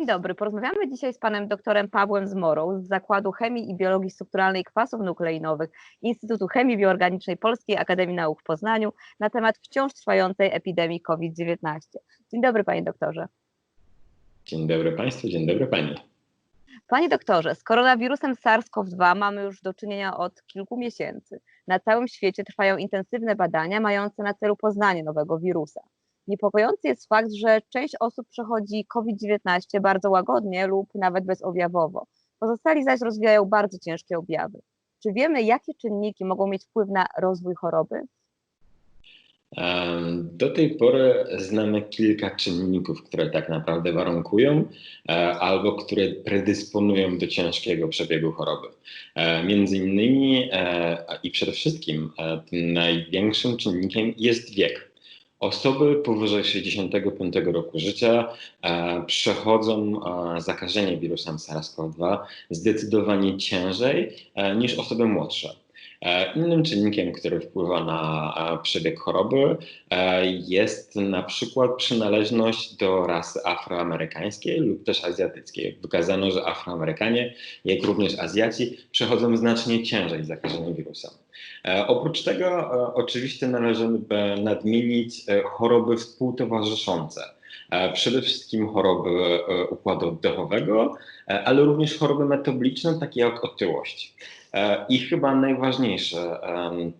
Dzień dobry. Porozmawiamy dzisiaj z panem doktorem Pawłem Zmorą z Zakładu Chemii i Biologii Strukturalnej Kwasów Nukleinowych Instytutu Chemii Bioorganicznej Polskiej Akademii Nauk w Poznaniu na temat wciąż trwającej epidemii COVID-19. Dzień dobry panie doktorze. Dzień dobry Państwu, dzień dobry Pani. Panie doktorze, z koronawirusem SARS-CoV-2 mamy już do czynienia od kilku miesięcy. Na całym świecie trwają intensywne badania mające na celu poznanie nowego wirusa. Niepokojący jest fakt, że część osób przechodzi COVID-19 bardzo łagodnie lub nawet bezobjawowo. Pozostali zaś rozwijają bardzo ciężkie objawy. Czy wiemy, jakie czynniki mogą mieć wpływ na rozwój choroby? Do tej pory znamy kilka czynników, które tak naprawdę warunkują e, albo które predysponują do ciężkiego przebiegu choroby. E, między innymi e, i przede wszystkim największym czynnikiem jest wiek. Osoby powyżej 65 roku życia e, przechodzą e, zakażenie wirusem SARS-CoV-2 zdecydowanie ciężej e, niż osoby młodsze. E, innym czynnikiem, który wpływa na e, przebieg choroby e, jest na przykład przynależność do rasy afroamerykańskiej lub też azjatyckiej. Wykazano, że Afroamerykanie, jak również Azjaci, przechodzą znacznie ciężej zakażenie wirusem. Oprócz tego oczywiście należy nadmienić choroby współtowarzyszące. Przede wszystkim choroby układu oddechowego, ale również choroby metaboliczne, takie jak otyłość. E, I chyba najważniejszy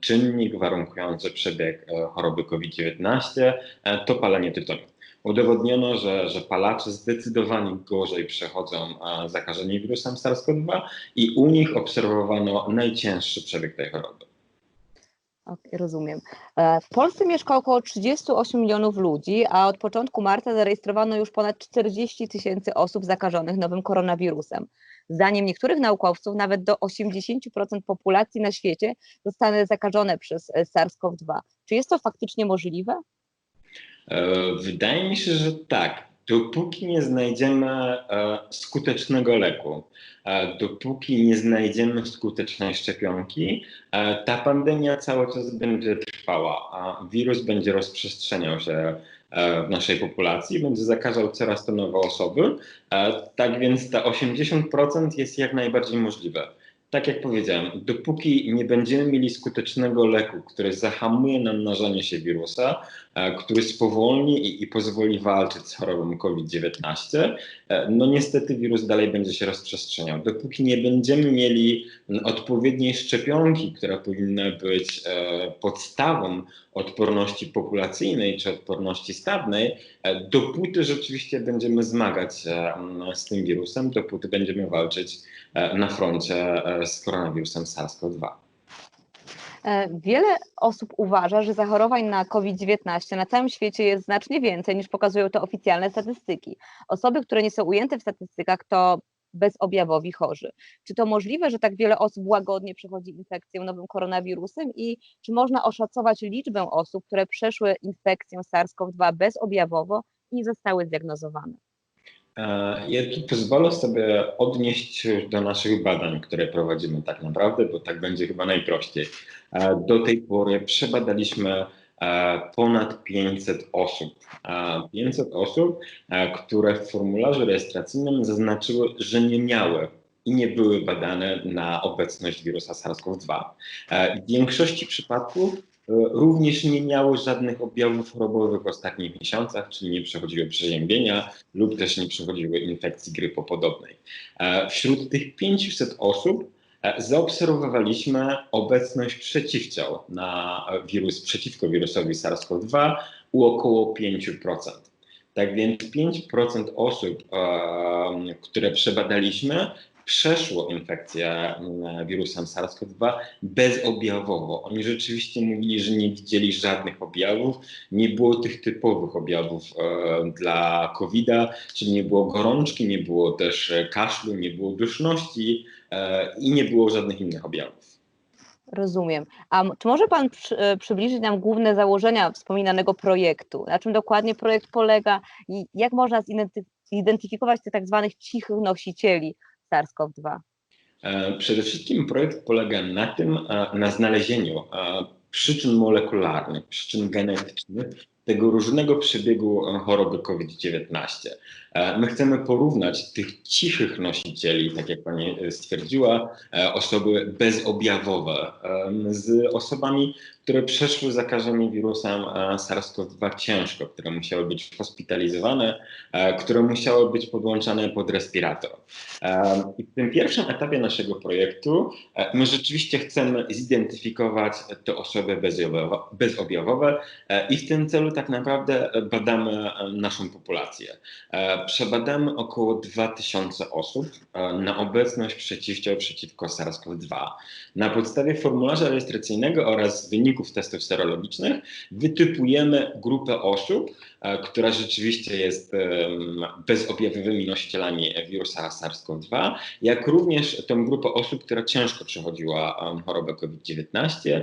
czynnik warunkujący przebieg e, choroby COVID-19 e, to palenie tytoniu. Udowodniono, że, że palacze zdecydowanie gorzej przechodzą zakażenie wirusem SARS-CoV-2 i u nich obserwowano najcięższy przebieg tej choroby. Okay, rozumiem. W Polsce mieszka około 38 milionów ludzi, a od początku marca zarejestrowano już ponad 40 tysięcy osób zakażonych nowym koronawirusem. Zdaniem niektórych naukowców nawet do 80% populacji na świecie zostanie zakażone przez e, SARS-CoV-2. Czy jest to faktycznie możliwe? E, wydaje mi się, że tak. Dopóki nie znajdziemy e, skutecznego leku, dopóki nie znajdziemy skutecznej szczepionki, ta pandemia cały czas będzie trwała, a wirus będzie rozprzestrzeniał się E, w naszej populacji, będzie zakażał coraz to nowe osoby. E, tak więc ta 80% jest jak najbardziej możliwe tak jak powiedziałem, dopóki nie będziemy mieli skutecznego leku, który zahamuje nam mnożenie się wirusa, e, który spowolni i, i pozwoli walczyć z chorobą COVID-19, e, no niestety wirus dalej będzie się rozprzestrzeniał. Dopóki nie będziemy mieli odpowiedniej szczepionki, która powinna być e, podstawą odporności populacyjnej czy odporności stawnej, dopóty rzeczywiście będziemy zmagać się z tym wirusem, dopóty będziemy walczyć na froncie z koronawirusem SARS-CoV-2. E, wiele osób uważa, że zachorowań na COVID-19 na całym świecie jest znacznie więcej niż pokazują to oficjalne statystyki. Osoby, które nie są ujęte w statystykach, to bezobjawowi chorzy. Czy to możliwe, że tak wiele osób łagodnie przechodzi infekcję nowym koronawirusem i czy można oszacować liczbę osób, które przeszły infekcję SARS-CoV-2 bezobjawowo i zostały zdiagnozowane? E, ja tu pozwolę sobie odnieść do naszych badań, które prowadzimy tak naprawdę, bo tak będzie chyba najprościej. E, do tej pory przebadaliśmy e, ponad 500 osób. 500 osób, które w formularzu rejestracyjnym zaznaczyły, że nie miały i nie były badane na obecność wirusa SARS-CoV-2. W większości przypadków również nie miały żadnych objawów chorobowych w ostatnich miesiącach, czyli nie przechodziły przeziębienia lub też nie przechodziły infekcji grypopodobnej. E, wśród tych 500 osób e, zaobserwowaliśmy obecność przeciwciał na wirus, przeciwko wirusowi SARS-CoV-2 u około 5%. Tak więc 5% osób, które przebadaliśmy, przeszło infekcję mm, wirusem SARS-CoV-2 bezobjawowo. Oni rzeczywiście mówili, że nie widzieli żadnych objawów, nie było tych typowych objawów e, dla COVID-a, czyli nie było gorączki, nie było też kaszlu, nie było duszności e, i nie było żadnych innych objawów. Rozumiem. A czy może Pan przy, e, przybliżyć nam główne założenia wspominanego projektu? Na czym dokładnie projekt polega i jak można zidentyfikować tych tak zwanych cichych nosicieli SARS-CoV-2? E, przede wszystkim projekt polega na tym, e, na znalezieniu e, przyczyn molekularnych, przyczyn genetycznych tego różnego przebiegu choroby COVID-19. My chcemy porównać tych cichych nosicieli, tak jak pani stwierdziła, osoby bezobjawowe z osobami, które przeszły zakażenie wirusem SARS-CoV-2 ciężko, które musiały być hospitalizowane, które musiały być podłączane pod respirator. I w tym pierwszym etapie naszego projektu my rzeczywiście chcemy zidentyfikować te osoby bezobjawowe i w tym celu tak naprawdę badamy naszą populację. Przebadamy około 2000 osób na obecność przeciwciał przeciwko SARS-CoV-2. Na podstawie formularza rejestracyjnego oraz wyników testów serologicznych wytypujemy grupę osób, która rzeczywiście jest bezobjawowymi nosicielami wirusa SARS-CoV-2, jak również tę grupę osób, która ciężko przechodziła chorobę COVID-19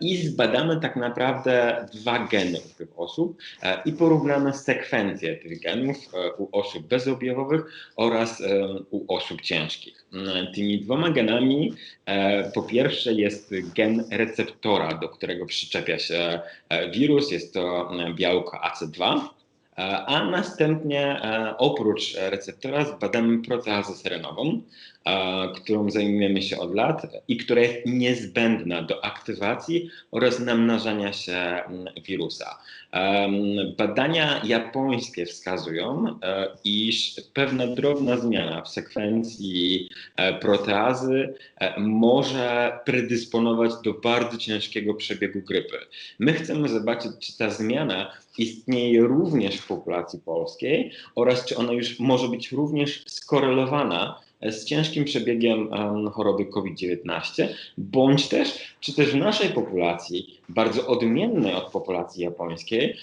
i zbadamy tak naprawdę dwa geny u tych osób i porównamy sekwencję tych genów u osób bezobjawowych oraz u osób ciężkich. Tymi dwoma genami. Po pierwsze jest gen receptora, do którego przyczepia się wirus, jest to białko AC2, a następnie oprócz receptora zbadamy proteazę serenową, którą zajmujemy się od lat i która jest niezbędna do aktywacji oraz namnażania się wirusa. Badania japońskie wskazują, iż pewna drobna zmiana w sekwencji proteazy może predysponować do bardzo ciężkiego przebiegu grypy. My chcemy zobaczyć, czy ta zmiana istnieje również w populacji polskiej oraz czy ona już może być również skorelowana z ciężkim przebiegiem choroby COVID-19, bądź też, czy też w naszej populacji, bardzo odmiennej od populacji japońskiej,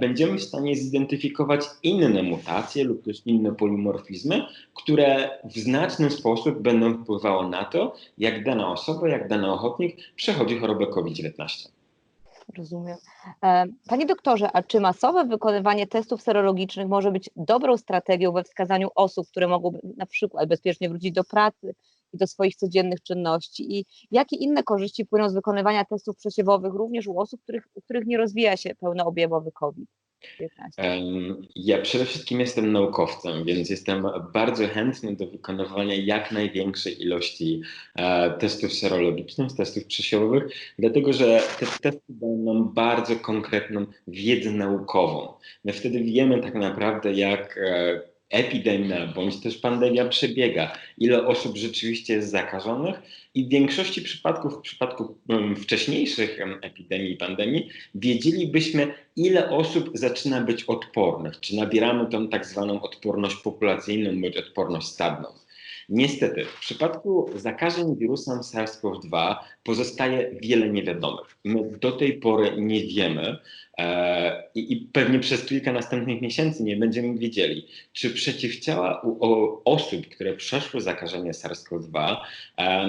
będziemy w stanie zidentyfikować inne mutacje lub też inne polimorfizmy, które w znaczny sposób będą wpływały na to, jak dana osoba, jak dany ochotnik przechodzi chorobę COVID-19. Rozumiem. Panie doktorze, a czy masowe wykonywanie testów serologicznych może być dobrą strategią we wskazaniu osób, które mogą na przykład bezpiecznie wrócić do pracy i do swoich codziennych czynności? I jakie inne korzyści płyną z wykonywania testów przesiewowych również u osób, których, u których nie rozwija się pełnoobjawowy COVID? 15. Ja przede wszystkim jestem naukowcem, więc jestem bardzo chętny do wykonywania jak największej ilości e, testów serologicznych, testów przesiewowych, dlatego że te testy dają nam bardzo konkretną wiedzę naukową. My wtedy wiemy tak naprawdę, jak e, epidemia bądź też pandemia przebiega, ile osób rzeczywiście jest zakażonych i w większości przypadków, w przypadku wcześniejszych epidemii i pandemii, wiedzielibyśmy, ile osób zaczyna być odpornych, czy nabieramy tą tak zwaną odporność populacyjną bądź odporność stadną. Niestety, w przypadku zakażeń wirusem SARS-CoV-2 pozostaje wiele niewiadomych. My do tej pory nie wiemy e, i, pewnie przez kilka następnych miesięcy nie będziemy wiedzieli, czy przeciwciała u, u osób, które przeszły zakażenie SARS-CoV-2 e,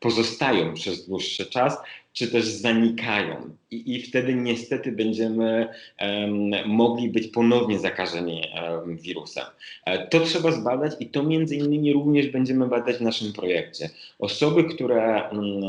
pozostają przez dłuższy czas, czy też zanikają. I, i wtedy niestety będziemy um, mogli być ponownie zakażeni um, wirusem. E, to trzeba zbadać i to między innymi również będziemy badać w naszym projekcie. Osoby, które um,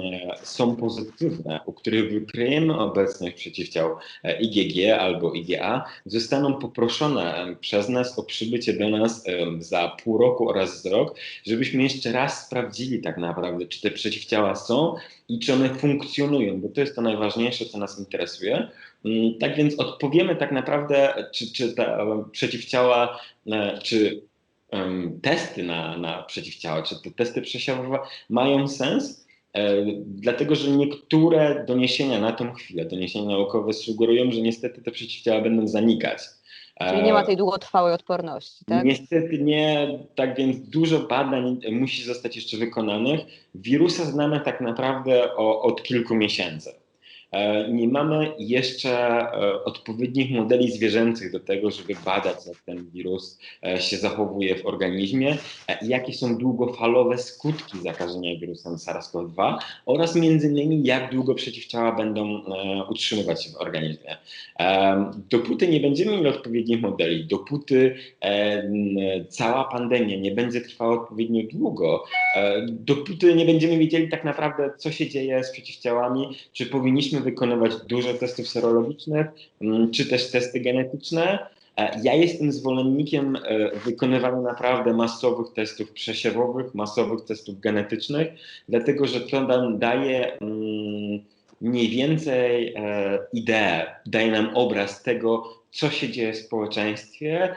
są pozytywne, u których wykryjemy obecność przeciwciał e, IgG albo IgA, zostaną poproszone przez nas o przybycie do nas za pół roku oraz za rok, żebyśmy jeszcze raz sprawdzili tak naprawdę, czy te przeciwciała są i czy one funkcjonują, bo to jest to najważniejsze, co nas interesuje. Mm, tak więc odpowiemy tak naprawdę, czy, czy te przeciwciała, e, czy testy na, na przeciwciała, czy te testy przesiewowe mają sens, e, dlatego że niektóre doniesienia na tą chwilę, doniesienia naukowe sugerują, że niestety te przeciwciała będą zanikać. Czyli nie ma tej długotrwałej odporności, tak? Niestety nie, tak więc dużo badań musi zostać jeszcze wykonanych. Wirusa znamy tak naprawdę o, od kilku miesięcy. E, nie mamy jeszcze e, odpowiednich modeli zwierzęcych do tego, żeby badać, jak ten wirus e, się zachowuje w organizmie, jakie są długofalowe skutki zakażenia wirusem SARS-CoV-2 oraz między innymi jak długo przeciwciała będą utrzymywać się w organizmie. Dopóty nie będziemy mieli odpowiednich modeli, dopóty cała pandemia nie będzie trwała odpowiednio długo, dopóty nie będziemy wiedzieli tak naprawdę, co się dzieje z przeciwciałami, czy powinniśmy powinniśmy wykonywać dużo testów serologicznych, mm, czy też testy genetyczne. E, Ja jestem zwolennikiem e, wykonywania naprawdę masowych testów przesiewowych, masowych testów genetycznych, dlatego że to nam daje mm, mniej więcej e, ideę, daje nam obraz tego, co się dzieje w społeczeństwie,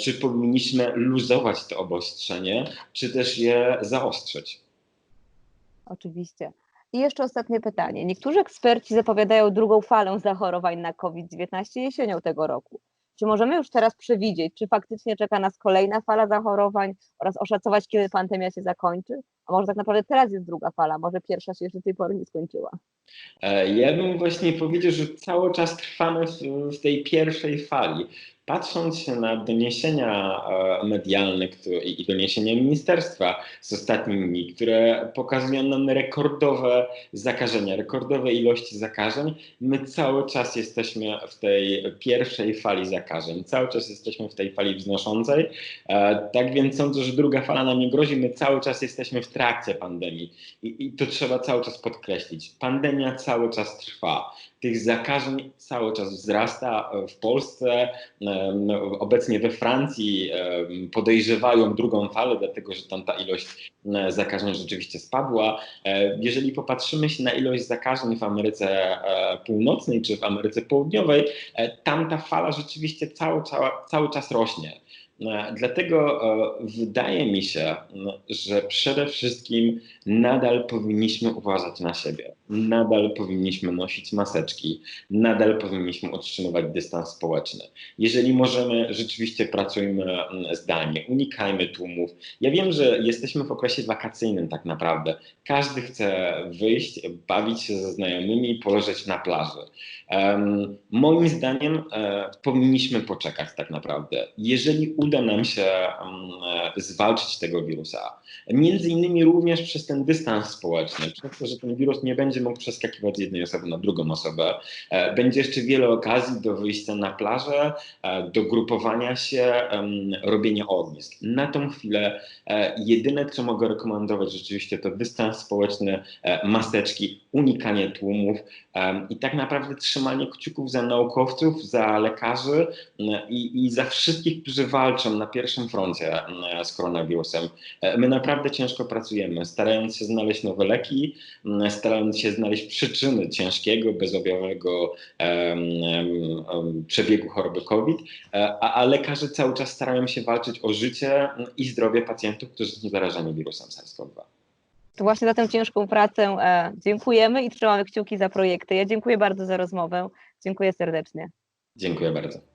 czy powinniśmy luzować to obostrzenie, czy też je zaostrzyć. Oczywiście. I jeszcze ostatnie pytanie. Niektórzy eksperci zapowiadają drugą falę zachorowań na COVID-19 jesienią tego roku. Czy możemy już teraz przewidzieć, czy faktycznie czeka nas kolejna fala zachorowań oraz oszacować, kiedy pandemia się zakończy? A może tak naprawdę teraz jest druga fala, może pierwsza się jeszcze do tej pory nie skończyła? E, Ja bym właśnie powiedział, że cały czas trwamy w, w tej pierwszej fali. Patrząc na doniesienia e, medialne i doniesienia ministerstwa z ostatnich dni, które pokazują nam rekordowe zakażenia, rekordowe ilości zakażeń, my cały czas jesteśmy w tej pierwszej fali zakażeń, cały czas jesteśmy w tej fali wznoszącej. E, Tak więc sądzę, że druga fala nam nie grozi, my cały czas jesteśmy w trakcie pandemii i, i to trzeba cały czas podkreślić. Pandemia cały czas trwa tych zakażeń cały czas wzrasta w Polsce. Obecnie we Francji podejrzewają drugą falę, dlatego że tam ta ilość zakażeń rzeczywiście spadła. E, Jeżeli popatrzymy się na ilość zakażeń w Ameryce e, Północnej czy w Ameryce Południowej, e, tam ta fala rzeczywiście cały, cały, cały czas rośnie. E, Dlatego e, wydaje mi się, m, że przede wszystkim nadal powinniśmy uważać na siebie. Nadal powinniśmy nosić maseczki, nadal powinniśmy utrzymywać dystans społeczny. Jeżeli możemy, rzeczywiście pracujmy mm, zdalnie, unikajmy tłumów. Ja wiem, że jesteśmy w okresie wakacyjnym tak naprawdę. Każdy chce wyjść, bawić się ze znajomymi, poleżeć na plaży. Em, moim zdaniem e, powinniśmy poczekać tak naprawdę. Jeżeli uda nam się em, e, zwalczyć tego wirusa, między innymi również przez ten dystans społeczny, przez to, że ten wirus nie będzie mógł przeskakiwać z jednej osoby na drugą osobę, e, będzie jeszcze wiele okazji do wyjścia na plażę, e, do grupowania się, robienia ognisk. Na tą chwilę jedyne, co mogę rekomendować rzeczywiście to dystans społeczny, maseczki, unikanie tłumów i tak naprawdę trzymanie kciuków za naukowców, za lekarzy i, i za wszystkich, którzy walczą na pierwszym froncie m, z koronawirusem. E, My naprawdę ciężko pracujemy, starając się znaleźć nowe leki, starając się znaleźć przyczyny ciężkiego, bezobjawowego em, przebiegu choroby COVID, e, a, a lekarze cały czas starają się walczyć o życie i zdrowie pacjentów, którzy są zarażeni wirusem SARS-CoV-2. To właśnie za tę ciężką pracę e, dziękujemy i trzymamy kciuki za projekty. Ja dziękuję bardzo za rozmowę. Dziękuję serdecznie. Dziękuję bardzo.